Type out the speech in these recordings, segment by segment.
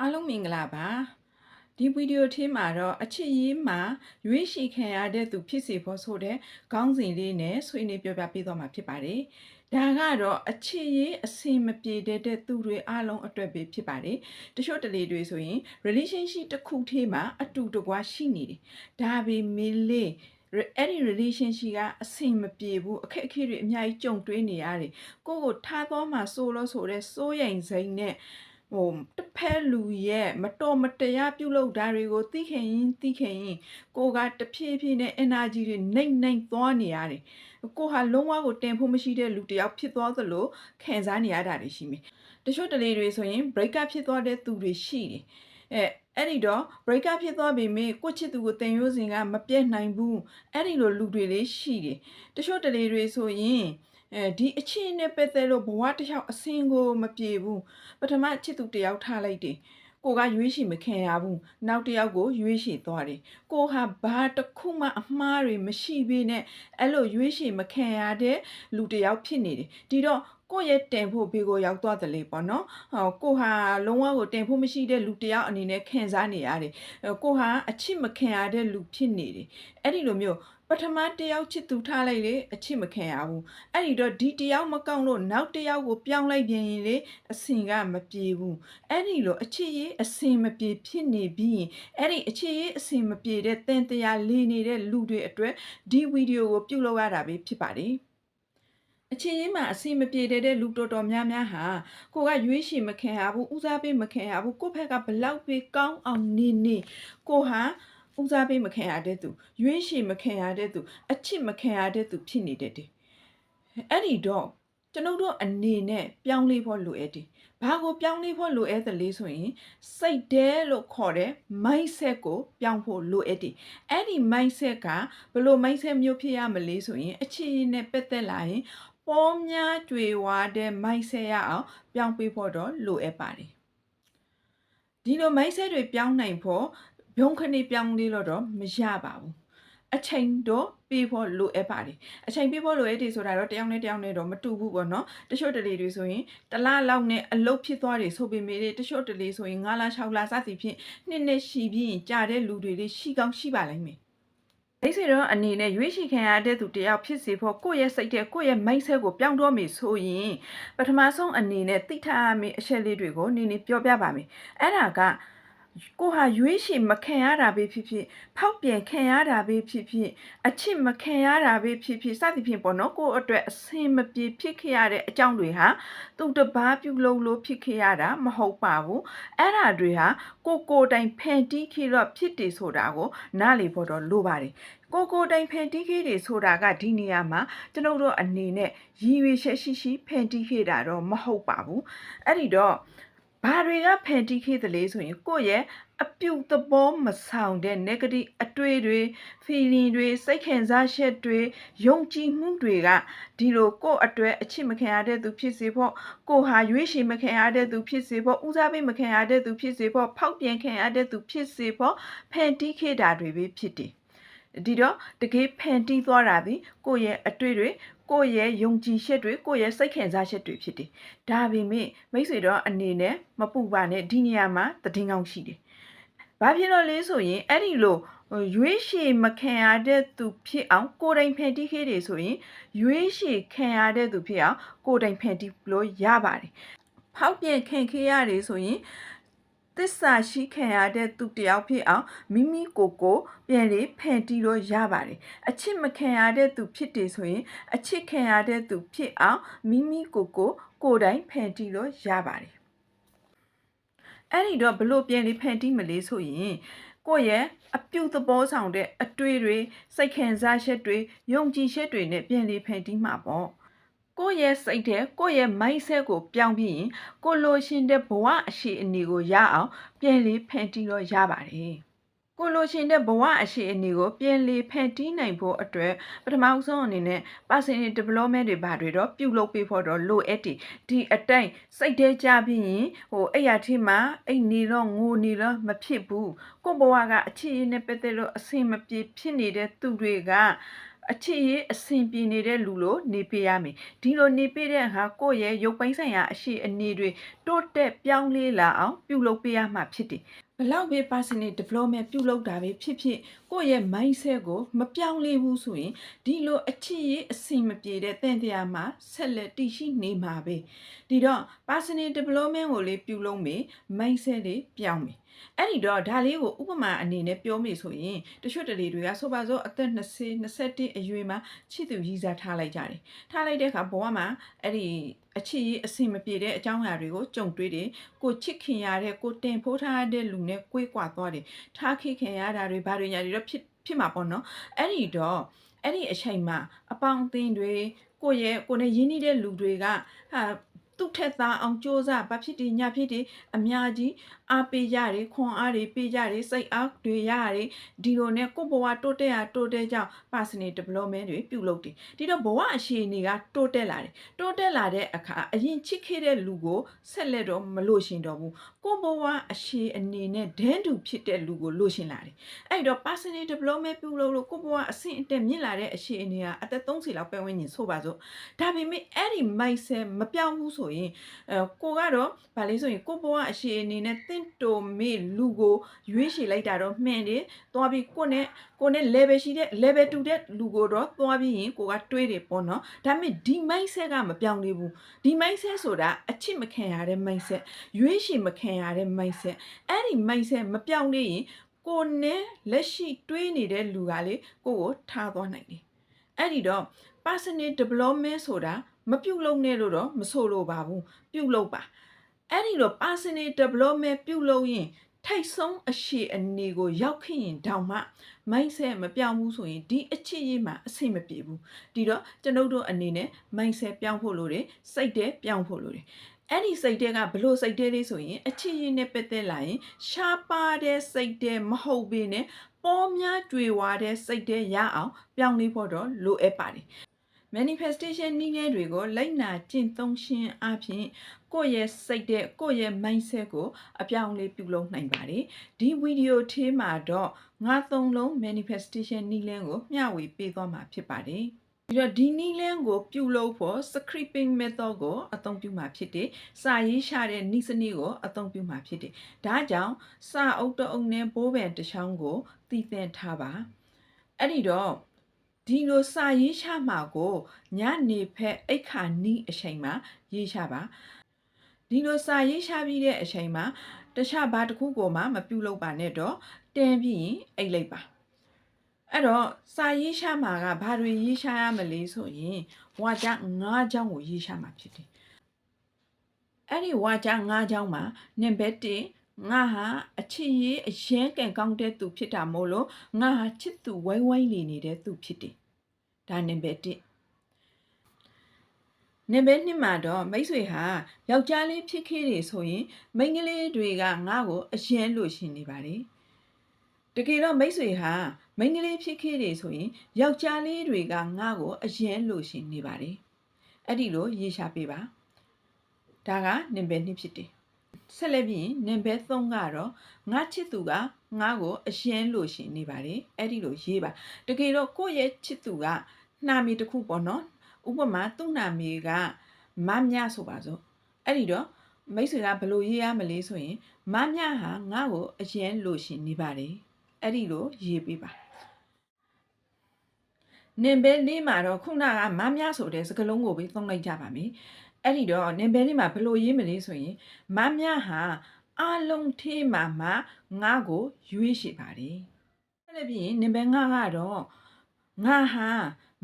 အားလုံးမင်္ဂလာပါဒီဗီဒီယိုထဲမှာတော့အချစ်ရေးမှာရွေးရှိခံရတဲ့သူဖြစ်စေဖို့ဆိုတဲ့ခေါင်းစဉ်လေးနဲ့ဆွေးနွေးပြောပြပေးသွားမှာဖြစ်ပါတယ်ဒါကတော့အချစ်ရေးအစင်မပြေတဲ့တဲ့သူတွေအားလုံးအတွက်ပဲဖြစ်ပါတယ်တချို့တလေတွေဆိုရင် relationship တစ်ခုထဲမှာအတူတကွရှိနေတယ်ဒါပေမဲ့လေအဲ့ဒီ relationship ကအဆင်မပြေဘူးအခက်အခဲတွေအများကြီးကြုံတွေ့နေရတယ်ကိုယ့်ကိုထားသွားမှဆိုလို့ဆိုတဲ့စိုးရိမ်စိတ်နဲ့ ဟိုတစ်ဖက်လူရဲ့မတော်မတရားပြုလုပ်တာတွေကိုသိခင်ရင်သိခင်ရင်ကိုကတဖြည်းဖြည်းနဲ့ energy တွေနှိမ့်နှိမ့်သွားနေရတယ်ကိုဟာလုံးဝကိုတင်ဖို့မရှိတဲ့လူတစ်ယောက်ဖြစ်သွားသလိုခံစားနေရတာတွေရှိမယ်တချို့တလေတွေဆိုရင် break up ဖြစ်သွားတဲ့သူတွေရှိတယ်အဲအဲ့ဒီတော့ break up ဖြစ်သွားပြီမေကိုချစ်သူကိုတင်ရိုးစင်ကမပြတ်နိုင်ဘူးအဲ့ဒီလိုလူတွေလေးရှိတယ်တချို့တလေတွေဆိုရင် အဲဒီအချင်းနဲ့ပတ်သက်လို့ဘဝတစ်ယောက်အစင်ကိုမပြေဘူးပထမချစ်သူတယောက်ထားလိုက်တယ်ကိုကရွေးရှိမခံရဘူးနောက်တစ်ယောက်ကိုရွေးရှိသွားတယ်ကိုဟာဘာတစ်ခုမှအမှားတွေမရှိဘဲနဲ့အဲ့လိုရွေးရှိမခံရတဲ့လူတစ်ယောက်ဖြစ်နေတယ်ဒီတော့ကိုယ့်ရဲ့တင်ဖို့ဘေကိုရောက်သွားတယ်လေပေါ့နော်ဟောကိုဟာလုံးဝကိုတင်ဖို့မရှိတဲ့လူတစ်ယောက်အနေနဲ့ခံစားနေရတယ်ကိုဟာအချစ်မခံရတဲ့လူဖြစ်နေတယ်အဲ့ဒီလိုမျိုး ပထမတယောက်ချစ်သူထားလိုက်လေအချစ်မခံရဘူးအဲ့ဒီတော့ဒီတယောက်မကောင်းလို့နောက်တယောက်ကိုပြောင်းလိုက်ပြန်ရင်လေအစင်ကမပြေဘူးအဲ့ဒီလိုအချစ်ရေးအစင်မပြေဖြစ်နေပြီးရင်အဲ့ဒီအချစ်ရေးအစင်မပြေတဲ့တန်တရားလေးနေတဲ့လူတွေအတွက်ဒီဗီဒီယိုကိုပြုတ်လောက်ရတာပဲဖြစ်ပါတယ်အချင်းချင်းမှာအစီမပြေတဲ့လူတော်တော်များများဟာကိုကရွေးရှင်မခံရဘူးဦးစားပေးမခံရဘူးကိုဖက်ကဘလောက်ပဲကောင်းအောင်နေနေကိုဟာ ဦးစားပေးမခံရတဲ့သူရွေးရှင်မခံရတဲ့သူအချစ်မခံရတဲ့သူဖြစ်နေတတ်တယ်အဲ့ဒီတော့ကျွန်ုပ်တို့အနေနဲ့ပြောင်းလဲဖို့လိုအပ်တယ်ဘာကိုပြောင်းလဲဖို့လိုအပ်တယ်လဲဆိုရင်စိတ်တဲလို့ခေါ်တဲ့ mindset ကိုပြောင်းဖို့လိုအပ်တယ်အဲ့ဒီ mindset ကဘယ်လို mindset မျိုးဖြစ်ရမလဲဆိုရင်အခြေအနေနဲ့ပတ်သက်လာရင်ပေါ်များကြွေဝါတဲ့ mindset ရအောင်ပြောင်းပေးဖို့တော့လိုအပ်ပါတယ်ဒီလို mindset တွေပြောင်းနိုင်ဖို့ ဘုံခဏပြောင်းလေးလို့တော့မရပါဘူးအချိန်တော့ပေးဖို့လိုအပ်ပါတယ်အချိန်ပေးဖို့လိုအပ်တယ်ဆိုတာတော့တယောက်နဲ့တယောက်နဲ့တော့မတူဘူးပေါ့နော်တချို့တလေတွေဆိုရင်တလားလောက်နဲ့အလုတ်ဖြစ်သွားတယ်ဆိုပေမဲ့တချို့တလေဆိုရင်9လ6လစသည်ဖြင့်နှစ်နှစ်ရှိပြီးရင်ကြာတဲ့လူတွေလေးရှိကောင်းရှိပါလိမ့်မယ်မိတ်ဆွေတို့အနေနဲ့ရွေးရှိခံရတဲ့သူတယောက်ဖြစ်စေဖို့ကိုယ့်ရဲ့စိတ်တဲ့ကိုယ့်ရဲ့ mindset ကိုပြောင်းတော့မယ်ဆိုရင်ပထမဆုံးအနေနဲ့သိထားရမယ့်အချက်လေးတွေကိုနည်းနည်းပြောပြပါမယ်အဲ့ဒါက ကိုဟာရွေးရှင်မခံရတာပဲဖြစ်ဖြစ်ဖောက်ပြန်ခံရတာပဲဖြစ်ဖြစ်အချစ်မခံရတာပဲဖြစ်ဖြစ်စသဖြင့်ပေါ့နော်ကိုအတွက်အဆင်မပြေဖြစ်ခဲ့ရတဲ့အကြောင်းတွေဟာသူတပားပြုလုပ်လို့ဖြစ်ခဲ့ရတာမဟုတ်ပါဘူးအဲ့ဒါတွေဟာကိုကိုတိုင်ဖန်တီးခေတော့ဖြစ်တယ်ဆိုတာကိုနားလည်ဖို့တော့လိုပါတယ်ကိုကိုတိုင်ဖန်တီးခေတွေဆိုတာကဒီနေရာမှာကျွန်တော်တို့အနေနဲ့ရည်ရွယ်ချက်ရှိရှိဖန်တီးခေတာတော့မဟုတ်ပါဘူးအဲ့ဒီတော့ ဘာတွေကဖန်တီးခဲ့သလဲဆိုရင်ကိုယ့်ရဲ့အပြုတ်သဘောမဆောင်တဲ့ negative အတွေ့တွေ feeling တွေစိတ်ခံစားချက်တွေယုံကြည်မှုတွေကဒီလိုကိုယ့်အတွက်အချစ်မခံရတဲ့သူဖြစ်စေဖို့ကိုဟာရွေးရှည်မခံရတဲ့သူဖြစ်စေဖို့ဦးစားပေးမခံရတဲ့သူဖြစ်စေဖို့ဖောက်ပြန်ခံရတဲ့သူဖြစ်စေဖို့ဖန်တီးခဲ့တာတွေပဲဖြစ်တယ် ဒီတော့တကယ်ဖန်တီးသွားတာဒီကိုယ့်ရဲ့အတွေ့တွေကိုယ့်ရဲ့ယုံကြည်ချက်တွေကိုယ့်ရဲ့စိတ်ခံစားချက်တွေဖြစ်တယ်။ဒါပေမဲ့မိတ်ဆွေတော့အနေနဲ့မပူပါနဲ့ဒီနေရာမှာတည်ငောင်းရှိတယ်။ဘာဖြစ်လို့လဲဆိုရင်အဲ့ဒီလိုရွေးရှည်မခံရတဲ့သူဖြစ်အောင်ကိုယ်တိုင်ဖန်တီးခဲ့တယ်ဆိုရင်ရွေးရှည်ခံရတဲ့သူဖြစ်အောင်ကိုယ်တိုင်ဖန်တီးလို့ရပါတယ်။ဖောက်ပြန်ခံခဲ့ရတယ်ဆိုရင် သစ္စာရှိခံရတဲ့သူတယောက်ဖြစ်အောင်မိမိကိုယ်ကိုပြန်လေဖန်တီးလို့ရပါတယ်အချစ်မခံရတဲ့သူဖြစ်တယ်ဆိုရင် အချစ်ခံရတဲ့သူဖြစ်အောင်မိမိကိုယ်ကိုကိုယ်တိုင်ဖန်တီးလို့ရပါတယ်အဲ့ဒီတော့ဘလို့ပြန်လေဖန်တီးမလဲဆိုရင်ကိုယ့်ရဲ့အပြုသဘောဆောင်တဲ့အတွေ့တွေစိတ်ခံစားချက်တွေယုံကြည်ချက်တွေနဲ့ပြန်လေဖန်တီးမှာပေါ့ ကိုယ့်ရဲ့စိတ်ထဲကိုယ့်ရဲ့ mindset ကိုပြောင်းပြီးရင်ကိုလိုရှင်တဲ့ဘဝအရှိအနေကိုရအောင်ပြန်လေးဖန်တီးတော့ရပါတယ်။ကိုလိုရှင်တဲ့ဘဝအရှိအနေကိုပြန်လေးဖန်တီးနိုင်ဖို့အတွက်ပထမဆုံးအနေနဲ့ personal development တွေဘာတွေတော့ပြုလုပ်ပေးဖို့တော့လိုအပ်တယ်။ဒီအတိုင်းစိတ်ထဲကြပြီးရင်ဟိုအဲ့ရထိမှာအိတ်နေတော့ငိုနေတော့မဖြစ်ဘူး။ကိုဘဝကအချစ်ရင်းနဲ့ပတ်သက်လို့အဆင်မပြေဖြစ်နေတဲ့သူတွေက အခြေရေးအဆင်ပြေနေတဲ့လူလို့နေပေးရမယ်ဒီလိုနေပေးတဲ့အခါကိုယ့်ရဲ့ရုပ်ပိုင်းဆိုင်ရာအရှိအနေတွေတိုးတက်ပြောင်းလဲလာအောင်ပြုလုပ်ပေးရမှာဖြစ်တယ်ဘလောက်ပဲ personal development ပြုလုပ်တာပဲဖြစ်ဖြစ်ကိုယ့်ရဲ့ mindset ကိုမပြောင်းလဲဘူးဆိုရင်ဒီလိုအချစ်ရေးအဆင်မပြေတဲ့တန်တရားမှာဆက်လက်တည်ရှိနေမှာပဲဒီတော့ personal development ကိုလေးပြုလုပ်မယ် mindset လေးပြောင်းမယ် အဲ့ဒီတော့ဒါလေးကိုဥပမာအနေနဲ့ပြောမိဆိုရင်တချို့တလေတွေကဆိုပါစို့အသက်20 21အရွယ်မှာချစ်သူရည်စားထားလိုက်ကြတယ်ထားလိုက်တဲ့အခါဘဝမှာအဲ့ဒီအချစ်ရေးအဆင်မပြေတဲ့အကြောင်းအရာတွေကိုကြုံတွေ့တယ်ကိုချစ်ခင်ရတဲ့ကိုတင်ဖိုးထားတဲ့လူနဲ့ကိုယ်ကွာသွားတယ်ထားခိခင်ရတာတွေဘာတွေညာတွေတော့ဖြစ်ဖြစ်မှာပေါ့နော်အဲ့ဒီတော့အဲ့ဒီအချိန်မှာအပေါင်းအသင်းတွေကိုယ့်ရဲ့ကိုယ်နဲ့ရင်းနှီးတဲ့လူတွေကဟာ သူ့ထက်သားအောင်စ조사ဘာဖြစ်ဒီညာဖြစ်ဒီအများကြီးအားပေးကြတယ်ခွန်အားတွေပေးကြတယ်စိတ်အားတွေရတယ်ဒီလိုနဲ့ကိုယ့်ဘဝတိုးတက်ရတိုးတက်ကြောင်း personal development တွေပြုလုပ်တယ်ဒီတော့ဘဝအခြေအနေကတိုးတက်လာတယ်တိုးတက်လာတဲ့အခါအရင်ချစ်ခဲ့တဲ့လူကိုဆက်လက်တော့မလို့ရှင်တော့ဘူး ကိုယ့်ဘဝအခြေအနေနဲ့ဒန်းတူဖြစ်တဲ့လူကိုလို့ရှင်လာတယ်အဲ့တော့ personal development ပြုလုပ်လို့ကိုယ့်ဘဝအဆင့်အတက်မြင့်လာတဲ့အခြေအနေကအသက်30လောက်ပဲဝန်းကျင်ဆိုပါစို့ဒါပေမဲ့အဲ့ဒီ mindset မပြောင်းဘူးဆိုရင်အဲကိုကတော့ဗာလေးဆိုရင်ကိုယ့်ဘဝအခြေအနေနဲ့တင့်တိုမေလူကိုရွေးချယ်လိုက်တာတော့မှန်တယ်သွားပြီးကိုနဲ့ ကိုနဲ့ level ရှိတဲ့ level တူတဲ့လူကိုတော့သွားပြီးရင်ကိုကတွေးတယ်ပေါ့နော်ဒါပေမဲ့ဒီ mindset ကမပြောင်းလဲဘူးဒီ mindset ဆိုတာအချစ်မခံရတဲ့ mindset ရွေးချယ်မခံရတဲ့ mindset အဲ့ဒီ mindset မပြောင်းလဲရင်ကိုနဲ့လက်ရှိတွေးနေတဲ့လူကလေကိုကိုထားသွားနိုင်တယ်အဲ့ဒီတော့ personal development ဆိုတာမပြုတ်လုံနဲ့လို့တော့မဆိုလိုပါဘူးပြုတ်လုံပါအဲ့ဒီတော့ personal development ပြုတ်လုံရင် ထိတ်ဆုံးအရှိအနေကိုရောက်ခင်ရင်တောင်မှ mindset မပြောင်းဘူးဆိုရင်ဒီအချစ်ရေးမှာအဆင်မပြေဘူးဒီတော့ကျွန်ုပ်တို့အနေနဲ့ mindset ပြောင်းဖို့လိုတယ်စိတ်တဲ့ပြောင်းဖို့လိုတယ်အဲ့ဒီစိတ်တဲ့ကဘလို့စိတ်တဲ့လေးဆိုရင်အချစ်ရင်းနဲ့ပတ်သက်လာရင်ရှားပါတဲ့စိတ်တဲ့မဟုတ်ဘဲနဲ့ပေါ်များကြွေဝါတဲ့စိတ်တဲ့ရအောင်ပြောင်းလဲဖို့တော့လိုအပ်ပါတယ် manifestation နည်းလမ်းတွေကိုလိုက်နာကျင့်သုံးခြင်းအပြင်ကိုယ့်ရဲ့စိတ်တဲ့ကိုယ့်ရဲ့ mindset ကိုအပြောင်းအလဲပြုလုပ်နိုင်ပါတယ်ဒီဗီဒီယိုထဲမှာတော့ငါသုံးလုံး manifestation နည်းလမ်းကိုမျှဝေပေးသွားမှာဖြစ်ပါတယ်ပြီးတော့ဒီနည်းလမ်းကိုပြုလုပ်ဖို့ scripting method ကိုအသုံးပြုမှာဖြစ်တယ်။စာရေးရှာတဲ့နည်းစနစ်ကိုအသုံးပြုမှာဖြစ်တယ်။ဒါကြောင့်စာအုပ်တအုပ်နဲ့ဘိုးဘန်တစ်ချောင်းကိုတည်သင်ထားပါ။အဲ့ဒီတော့ ဒီလိုစာရေးချမှာကိုညနေဖက်အိတ်ခါနီးအချိန်မှာရေးချပါဒီလိုစာရေးချပြီးတဲ့အချိန်မှာတခြားဘာတစ်ခုကိုမှမပြုတ်လို့ပါနဲ့တော့တင်းပြီးရင်အိတ်လိုက်ပါအဲ့တော့စာရေးချမှာကဘာတွေရေးချရမလဲဆိုရင်ဝါကြ၅ချောင်းကိုရေးချမှာဖြစ်တယ်အဲ့ဒီဝါကြ၅ချောင်းမှာနံပါတ်1 ငါဟာအချစ်ရေးအရင်ကန်ကောင်းတဲ့သူဖြစ်တာမို့လို့ငါဟာချစ်သူဝိုင်းဝိုင်းနေနေတဲ့သူဖြစ်တယ်ဒါနံပါတ်1နံပါတ်2မှာတော့မိတ်ဆွေဟာယောက်ျားလေးဖြစ်ခဲ့တယ်ဆိုရင်မိန်းကလေးတွေကငါ့ကိုအရင်လို့ရှင်နေပါလေတကယ်တော့မိတ်ဆွေဟာမိန်းကလေးဖြစ်ခဲ့တယ်ဆိုရင်ယောက်ျားလေးတွေကငါ့ကိုအရင်လို့ရှင်နေပါတယ်အဲ့ဒီလိုရေးရှာပေးပါဒါကနံပါတ်2ဖြစ်တယ် ဆက်လက်ပြီးနံပါတ်3ကတော့ငါချစ်သူကငါ့ကိုအရင်လို့ရှင်နေပါတယ်အဲ့ဒီလိုရေးပါတကယ်တော့ကိုယ့်ရဲ့ချစ်သူကနှာမီတစ်ခုပေါ့နော်ဥပမာသူ့နာမည်ကမမြဆိုပါစို့အဲ့ဒီတော့မိတ်ဆွေကဘယ်လိုရေးရမလဲဆိုရင်မမြဟာငါ့ကိုအရင်လို့ရှင်နေပါတယ်အဲ့ဒီလိုရေးပေးပါနင်ဘဲလေးမှာတော့ခုနကမမြဆိုတဲ့စကားလုံးကိုပဲသုံးလိုက်ကြပါမယ် အဲ့ဒီတော့နင်ဘဲလေးမှာဘယ်လိုရေးမလဲဆိုရင်မမြဟာအလုံးထေးမှာမှငါ့ကိုရွေးရှိပါတယ်အဲ့ဒါပြီးရင်နင်ဘဲငါကတော့ငါဟာ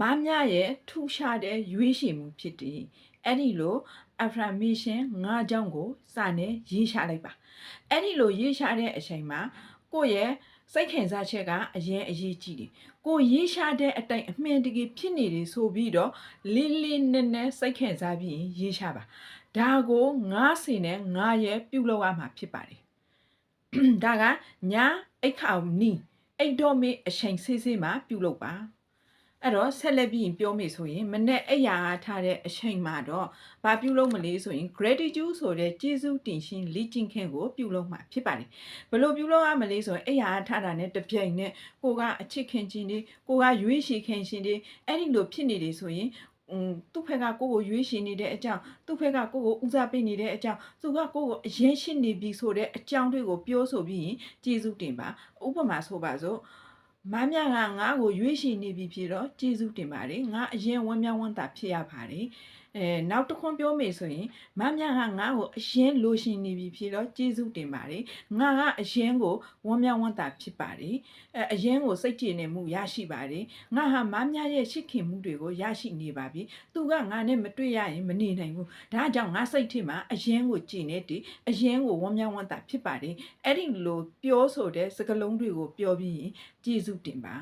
မမြရဲ့ထူရှာတဲ့ရွေးရှိမှုဖြစ်တယ်အဲ့ဒီလို affirmation ၅ကြောင်းကိုစာနဲ့ရေးချလိုက်ပါအဲ့ဒီလိုရေးချတဲ့အချိန်မှာကိုယ့်ရဲ့ စိတ်ခင်စားချက်ကအရင်အရေးကြီးတယ်ကိုရေးချတဲ့အတိုင်းအမှန်တကယ်ဖြစ်နေတယ်ဆိုပြီးတော့လေးလေးနက်နက်စိတ်ခင်စားပြီးရေးချပါဒါကိုငါးစင်နဲ့ငါးရဲ့ပြုတ်လောက်ရမှာဖြစ်ပါတယ်ဒါကညာအိတ်ခေါနီအိတ်တော်မေးအချိန်ဆေးဆေးမှာပြုတ်လောက်ပါ အဲ့တော့ဆက်လက်ပြီးရင်ပြောမယ်ဆိုရင်မနေ့အဲ့ရအားထားတဲ့အချိန်မှာတော့ဘာပြုလုပ်မလဲဆိုရင် gratitude ဆိုတဲ့ကျေးဇူးတင်ရှင်လေ့ကျင့်ခင်းကိုပြုလုပ်မှာဖြစ်ပါတယ်ဘယ်လိုပြုလုပ်ရမလဲဆိုရင်အဲ့ရအားထားတာနဲ့တပြိုင်နက်ကိုကအချစ်ခင်ခြင်းတွေကိုကရွေးရှိခင်ရှင်တွေအဲ့ဒီလိုဖြစ်နေတယ်ဆိုရင်อืมသူ့ဖက်ကကိုကိုရွေးရှင်နေတဲ့အကြောင်းသူ့ဖက်ကကိုကိုဦးစားပေးနေတဲ့အကြောင်းသူကကိုကိုအရင်ရှင်းနေပြီဆိုတဲ့အကြောင်းတွေကိုပြောဆိုပြီးရင်ကျေးဇူးတင်ပါဥပမာဆိုပါစို့ မမ်းမြကငါ့ကိုရွေးရှိနေပြီဖြစ်တော့ကျေးဇူးတင်ပါတယ်ငါအရင်ဝမ်းမြောက်ဝမ်းသာဖြစ်ရပါတယ် အဲနောက်တစ်ခွန်းပြောမေဆိုရင်မမ်းမြကငါ့ကိုအရင်လိုရှင်နေပြီဖြစ်တော့ကျေးဇူးတင်ပါတယ်ငါကအရင်ကိုဝမ်းမြောက်ဝမ်းသာဖြစ်ပါတယ်အဲအရင်ကိုစိတ်ကြည်နေမှုရရှိပါတယ်ငါဟာမမ်းမြရဲ့ရှိခင်မှုတွေကိုရရှိနေပါပြီသူကငါနဲ့မတွေ့ရရင်မနေနိုင်ဘူးဒါကြောင့်ငါစိတ်ထဲမှာအရင်ကိုကြည်နေတည်အရင်ကိုဝမ်းမြောက်ဝမ်းသာဖြစ်ပါတယ်အဲ့ဒီလိုပြောဆိုတဲ့စကားလုံးတွေကိုပြောပြီးရင်ကျေးဇူးတင်ပါ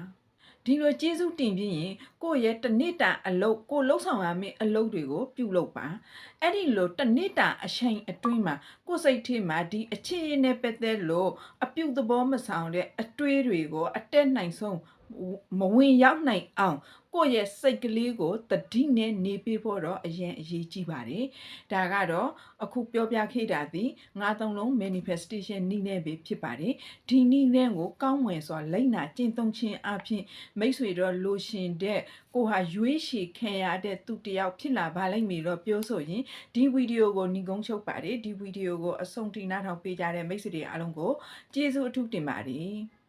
ဒီလိုကျေးဇူးတင်ပြီးရင်ကိုယ့်ရဲ့တစ်နှစ်တာအလုပ်ကိုလှုပ်ဆောင်ရမယ့်အလုပ်တွေကိုပြုလုပ်ပါအဲ့ဒီလိုတစ်နှစ်တာအချိန်အတွင်းမှာကိုယ့်စိတ်ထဲမှာဒီအခြေအနေနဲ့ပတ်သက်လို့အပြုတ်သဘောမဆောင်တဲ့အတွေးတွေကိုအတက်နိုင်ဆုံး မဝင်ရောက်နိုင်အောင်ကိုယ့်ရဲ့စိတ်ကလေးကိုတတိနဲ့နေပေးဖို့တော့အရင်အရေးကြီးပါတယ်ဒါကတော့အခုပြောပြခဲ့တာဒီငါးသုံးလုံး manifestation နည်းနဲ့ပဲဖြစ်ပါတယ်ဒီနည်းနဲ့ကိုကောင်းမွန်စွာလိမ့်နာကျင့်သုံးခြင်းအပြင်မိတ်ဆွေတော့လိုရှင်တဲ့ကိုဟာရွေးရှည်ခံရတဲ့သူတစ်ယောက်ဖြစ်လာပါလိမ့်မည်တော့ပြောဆိုရင်ဒီဗီဒီယိုကိုညီကုန်းချုပ်ပါတယ်ဒီဗီဒီယိုကိုအဆုံးထိနားထောင်ပေးကြတဲ့မိတ်ဆွေတွေအားလုံးကိုကျေးဇူးအထူးတင်ပါတယ်